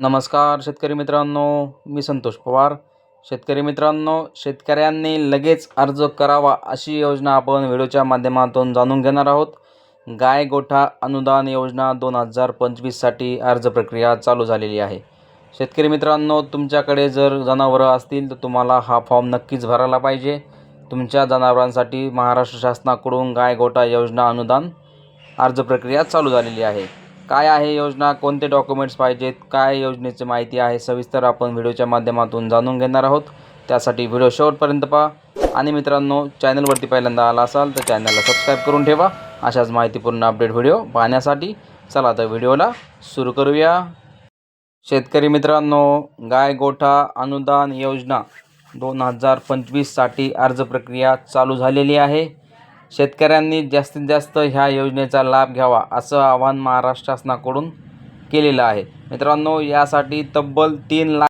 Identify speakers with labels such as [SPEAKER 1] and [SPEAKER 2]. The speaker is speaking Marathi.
[SPEAKER 1] नमस्कार शेतकरी मित्रांनो मी संतोष पवार. शेतकरी मित्रांनो शेतकऱ्यांनी लगेच अर्ज करावा अशी योजना आपण व्हिडिओच्या माध्यमातून जाणून घेणार आहोत. गाय गोठा अनुदान योजना दोन हजार पंचवीससाठी अर्ज प्रक्रिया चालू झालेली आहे. शेतकरी मित्रांनो तुमच्याकडे जर जनावरं असतील तर तुम्हाला हा फॉर्म नक्कीच भरायला पाहिजे. तुमच्या जनावरांसाठी महाराष्ट्र शासनाकडून गाय गोठा योजना अनुदान अर्ज प्रक्रिया चालू झालेली आहे. काय आहे योजना? कोणते डॉक्युमेंट्स पाहिजेत? काय योजनेची माहिती आहे? सविस्तर आपण व्हिडिओच्या माध्यमातून जाणून घेणार आहोत. त्यासाठी व्हिडिओ शेवटपर्यंत पहा. आणि मित्रांनो चॅनलवरती पहिल्यांदा आला असाल तर चॅनलला सबस्क्राईब करून ठेवा. अशाच माहितीपूर्ण अपडेट व्हिडिओ पाहण्यासाठी चला तर व्हिडिओला सुरू करूया. शेतकरी मित्रांनो गाय गोठा अनुदान योजना दोन हजार पंचवीससाठी अर्ज प्रक्रिया चालू झालेली आहे. शेतकऱ्यांनी जास्तीत जास्त ह्या योजनेचा लाभ घ्यावा असं आवाहन महाराष्ट्र शासनाकडून केलेलं आहे. मित्रांनो यासाठी तब्बल तीन लाख